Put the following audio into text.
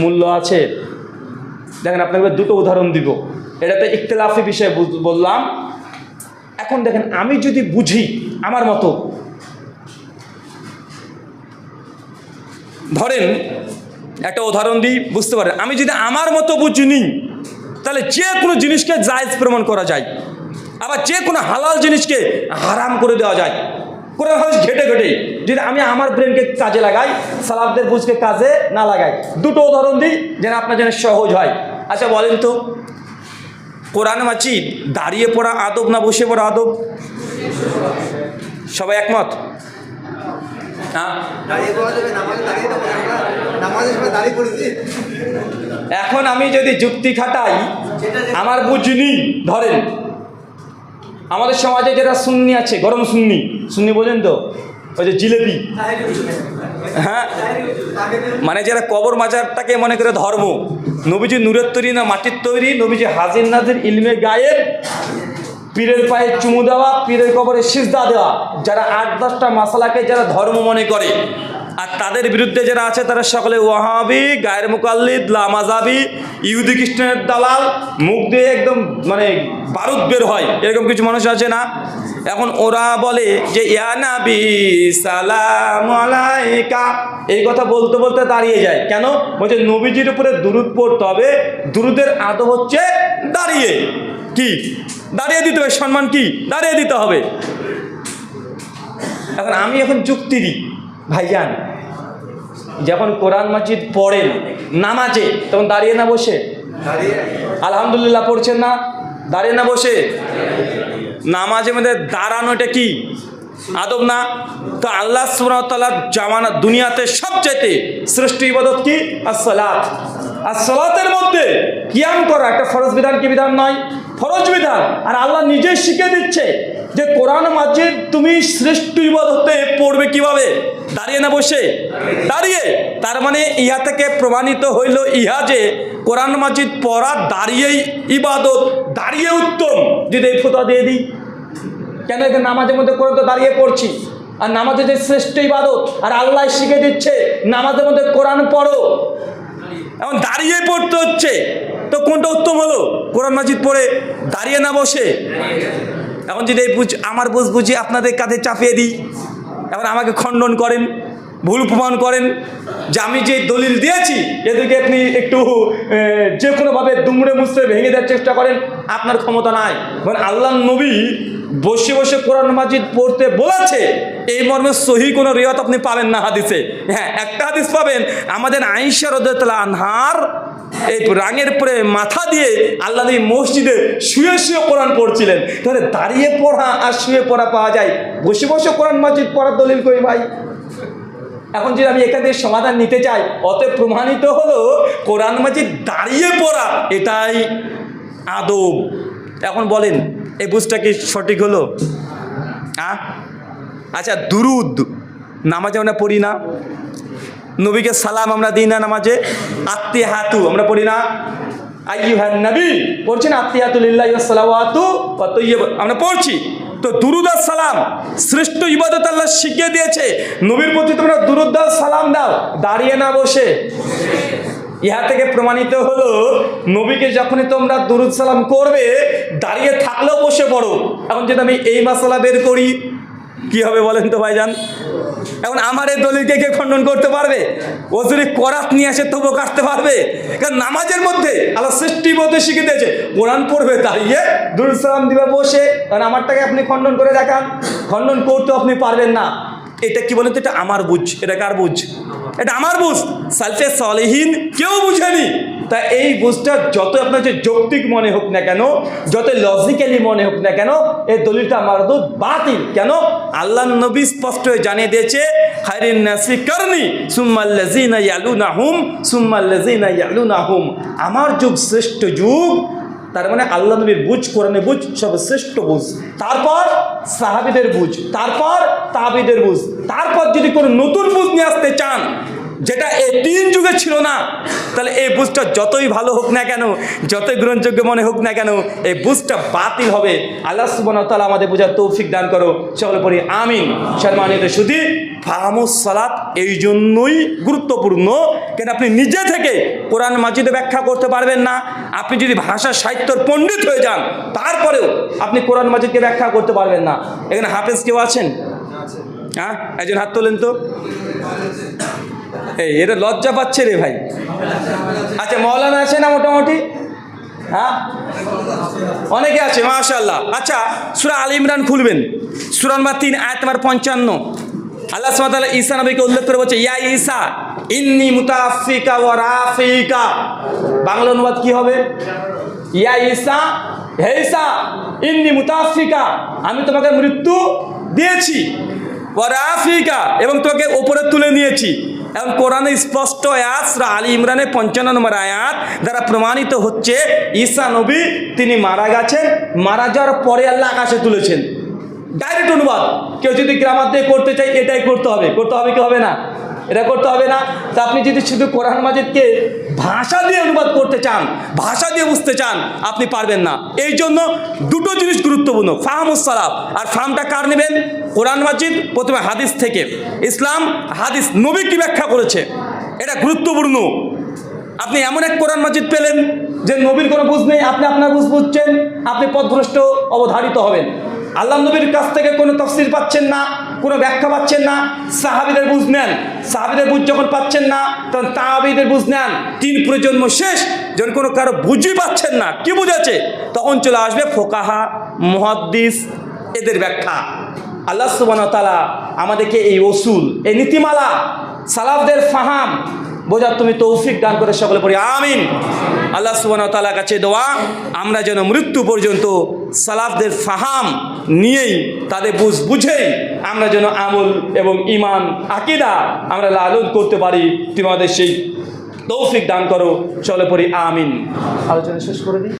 মূল্য আছে। দেখেন, আপনাকে দুটো উদাহরণ দিব। এটাতে ইখতলাফি বিষয়ে বললাম। এখন দেখেন, আমি যদি বুঝি আমার মতো, ধরেন একটা উদাহরণ দিই, বুঝতে পারেন, আমি যদি আমার মতো বুঝিনি, তাহলে যে কোনো জিনিসকে জায়জ প্রমাণ করা যায়। আবার যে কোনো হালাল জিনিসকে হারাম করে দেওয়া যায়। করে হয় ঘেটে ঘেটে যদি আমি আমার ব্রেনকে কাজে লাগাই সালাফদের বুঝকে কাজে না লাগাই দুটো উদাহরণ দিই যেন আপনার যেন সহজ হয়। আচ্ছা বলেন তো কোরআন মাচিদ দাঁড়িয়ে পড়া আদব না বসে পড়া আদব? সবাই একমত? হ্যাঁ? এখন আমি যদি যুক্তি খাটাই আমার বুঝনি ধরেন। আমাদের সমাজে যারা সুন্নি আছে, গরম সুন্নি সুন্নি বোঝেন তো? ওই যে জিলেপি। হ্যাঁ? মানে যারা কবর মাজারটাকে মনে করে ধর্ম। নবীজি নূরের তৈরি না মাটির তৈরি, নবীজি হাজির নাজির ইলমে গায়েব, পীরের পায়ে চুমু দেওয়া, পীরের কবরে সিজদা দেওয়া। যারা আট দশটা মাসালাকে যারা ধর্ম মনে করে আর তাদের বিরুদ্ধে যারা আছে, তারা সকলে ওয়াহাবি, গায়ের মুকাল্লিদ, লামাজাবি, ইহুদি, খ্রিস্টানের দালাল, মুখ দিয়ে একদম মানে বারুদ বের হয়, এরকম কিছু মানুষ আছে না? এখন ওরা বলে যে, ইয়া নাবি, সালাম আলাইকা। এই কথা বলতে বলতে দাঁড়িয়ে যায়। কেন? বলছে, নবীজির উপরে দুরুদ পড়তে হবে। দুরুদের আদব হচ্ছে দাঁড়িয়ে। কি? দাঁড়িয়ে দিতে হবে। সম্মান কি? দাঁড়িয়ে দিতে হবে। এখন আমি এখন যুক্তি দিই, ভাইজান। যখন কোরআন মাজিদ পড়েন নামাজে, তখন দাঁড়িয়ে না বসে? আলহামদুলিল্লাহ পড়ছেন না, দাঁড়িয়ে না বসে? নামাজের মধ্যে দাঁড়ানোটা কি? আদব না? তো আল্লাহ সুবতাল্লাহ জামানা দুনিয়াতে সবচেয়ে সৃষ্টি ইবাদত কি? আসসালাত। আর সালাতের মধ্যে কিয়াম করা একটা ফরজ বিধান কি বিধান নয়? ফরজ বিধান। আর আল্লাহ নিজে শিখে দিচ্ছে যে কোরআন মাজিদ তুমি শ্রেষ্ঠ ইবাদতে পড়বে কীভাবে? দাঁড়িয়ে না বসে? দাঁড়িয়ে। তার মানে ইহা থেকে প্রমাণিত হইল ইহা যে কোরআন মাজিদ পড়া দাঁড়িয়েই ইবাদত, দাঁড়িয়ে উত্তম। যদি এই ফোতা দিয়ে দিই। কেন এখানে নামাজের মধ্যে কোরআন তো দাঁড়িয়ে পড়ছি? আর নামাজে যে শ্রেষ্ঠ ইবাদত, আর আল্লাহ শিখে দিচ্ছে, নামাজের মধ্যে কোরআন পড়ো। এখন দাঁড়িয়ে পড়তে হচ্ছে। তো কোনটা উত্তম হলো? কোরআন মাজিদ পড়ে দাঁড়িয়ে না বসে? এখন যদি এই বুঝ আমার বুঝ বুঝি আপনাদের কাঁধে চাপিয়ে দিই, এখন আমাকে খণ্ডন করেন, ভুল প্রমাণ করেন, যে আমি যে দলিল দিয়েছি, এদেরকে আপনি একটু যে কোনোভাবে দুমড়ে মুচড়ে ভেঙে দেওয়ার চেষ্টা করেন, আপনার ক্ষমতা নাই। মানে আল্লাহ নবী বসে বসে কোরআন মাজিদ পড়তে বলেছে, এই মর্মে সহি কোনো রেওয়াত আপনি পাবেন না হাদিসে। হ্যাঁ একটা হাদিস পাবেন, আমাদের আইসা রদতলা আনহার এই রাঙের পরে মাথা দিয়ে আল্লাহ মসজিদে শুয়ে শুয়ে কোরআন পড়ছিলেন। তাহলে দাঁড়িয়ে পড়া আর শুয়ে পড়া পাওয়া যায়। বসে বসে কোরআন মাজিদ পড়ার দলিল করি ভাই? এখন যদি আমি এখান থেকে সমাধান নিতে চাই, অতএব প্রমাণিত হলো কোরআন মাজিদ দাঁড়িয়ে পড়া, এটাই আদব। এখন বলেন এই বুঝটা কি সঠিক হলো? হ্যাঁ? আচ্ছা দুরুদ, নামাজে আমরা পড়ি না। নবীকে সালাম আমরা দিই না নামাজে। আত্মী হাতু আমরা পড়ি না। নবী পড়ছি না আমরা পড়ছি। তো দুরুদ আর সালাম, শ্রেষ্ঠ শিখিয়ে দিয়েছে। নবীর প্রতি তোমরা দুরুদ সালাম দাও। দাঁড়িয়ে না বসে। ইহা থেকে প্রমাণিত হলো, নবীকে যখনই তোমরা দুরুদ সালাম করবে, দাঁড়িয়ে থাকলেও বসে পড়ো। এখন যদি আমি এই মশলা বের করি, কি হবে বলেন তো ভাইজান? এখন আমার এই দলিলকে কে খণ্ডন করতে পারবে? ও যদি করাত নিয়ে আসে তবুও কাটতে পারবে? কারণ নামাজের মধ্যে আল্লাহ সৃষ্টি মধ্যে শিখে দিয়েছে, কোরআন পড়বে, দাঁড়িয়ে দুরুদ সালাম দিবে বসে। কারণ আমারটাকে আপনি খণ্ডন করে দেখান। খণ্ডন করতে আপনি পারবেন না। এটা কি বলেন তো, এটা আমার বুঝ, এটা কার বুঝ? এটা আমার বুঝ। সালফে সলেহীন কেউ বুঝেনি। তা এই বুঝটা যত আপনার যে যৌক্তিক মনে হোক না কেন যত লজিক্যালি মনে হোক না কেন, এই দলিলটা মারদুদ বাতিল। কেন? আল্লাহ নবী স্পষ্ট হয়ে জানিয়ে দিয়েছে খাইরিন নাসি করনি সুম্মাল্লাজিনা ইয়ালুনা হুম সুম্মাল্লাজিনা ইয়ালুনা হুম আমার যুগ শ্রেষ্ঠ যুগ তার মানে আল্লাহ নবীর বুঝ কোরআনে বুঝ সর্বশ্রেষ্ঠ বুঝ। তারপর সাহাবিদের বুঝ, তারপর তাহাবিদের বুঝ। তারপর যদি কোনো নতুন বুঝ নিয়ে আসতে চান, যেটা এই তিন যুগে ছিল না তাহলে এই বুঝটা যতই ভালো হোক না কেন যতই গ্রহণযোগ্য মনে হোক না কেন এই বুঝটা বাতিল হবে। আল্লাহ সুবান তালা আমাদের বোঝার তৌফিক দান করো। সকলে পড়ি আমিন। সম্মানিত শুধু ফাহামুস সালাত। এই জন্যই গুরুত্বপূর্ণ। কেন আপনি নিজে থেকে কোরআন মাজিদে ব্যাখ্যা করতে পারবেন না। আপনি যদি ভাষা সাহিত্যর পণ্ডিত হয়ে যান তারপরেও আপনি কোরআন মাজিদকে ব্যাখ্যা করতে পারবেন না। এখানে হাফেজ কেউ আছেন? হ্যাঁ? একজন হাত তোলেন তো। এটা লজ্জা পাচ্ছে রে ভাই। আচ্ছা মৌলানা আছে না মোটামুটি? হ্যাঁ? অনেকে আছে মাশাল্লাহ আচ্ছা সুরা আল ইমরান খুলবেন। সুরান বা তিন, আয়াত নাম্বার পঞ্চান্ন। আল্লাহ সুবহানাহু ঈসা নবীকে উল্লেখ করে বলছে, ইয়া ঈসা, ইন্নি মুতাফিকা ওয়া রাফিকা। বাংলা অনুবাদ কি হবে? ইয়া ঈসা, হে ঈসা, ইন্নি মুতাফিকা আমি তোমাকে মৃত্যু দিয়েছি। ওয়া রাফিকা, এবং তোমাকে ওপরে তুলে নিয়েছি। এবং কোরআনে স্পষ্ট আয়াত আলী ইমরানের পঞ্চান্ন নম্বর আয়াত, দ্বারা প্রমাণিত হচ্ছে ঈসা নবী তিনি মারা গেছেন, মারা যাওয়ার পরে আল্লাহ আকাশে তুলেছেন। ডাইরেক্ট অনুবাদ। কেউ যদি গ্রামার দিয়ে করতে চাই এটাই করতে হবে। করতে হবে কি হবে না? এটা করতে হবে না। তা আপনি যদি শুধু কোরআন মাজিদকে ভাষা দিয়ে অনুবাদ করতে চান, ভাষা দিয়ে বুঝতে চান, আপনি পারবেন না। এই জন্য দুটো জিনিস গুরুত্বপূর্ণ। ফাহামুস সালাফ আর ফার্মটা কার নেবেন? কোরআন মাজিদ প্রথমে হাদিস থেকে। ইসলাম, হাদিস নবী কি ব্যাখ্যা করেছে? এটা গুরুত্বপূর্ণ। আপনি এমন এক কোরআন মাজিদ পেলেন যে নবীর কোনো বুঝ নেই, আপনি আপনার বুঝ বুঝছেন, আপনি পথভ্রষ্ট অবধারিত হবেন। আল্লাহ নবীর কাছ থেকে কোনো তফসির পাচ্ছেন না, কোনো ব্যাখ্যা পাচ্ছেন না, সাহাবিদের বুঝ নেন। সাহাবিদের বুঝ যখন পাচ্ছেন না, তখন তাহাবিদের বুঝ নেন। তিন প্রজন্ম শেষ, যখন কোনো কারও বুঝই পাচ্ছেন না, কি বুঝেছে? তখন চলে আসবে ফোকাহা, মহাদ্দিস, এদের ব্যাখ্যা। আল্লাহ সুবান তালা আমাদেরকে এই ওসুল এই নীতিমালা, সালাফদের ফাহাম বোঝার তুমি তৌফিক দান করে সকলে পড়ি, আমিন। আল্লাহ তালার কাছে দোয়া, আমরা যেন মৃত্যু পর্যন্ত সালাফদের ফাহাম নিয়েই, তাদের বুঝ বুঝেই আমরা যেন আমল এবং ইমান আকিদা আমরা লালন করতে পারি। তুমি আমাদের সেই তৌফিক দান করো চলে পড়ি, আমিন। আলোচনা শেষ করে দিই।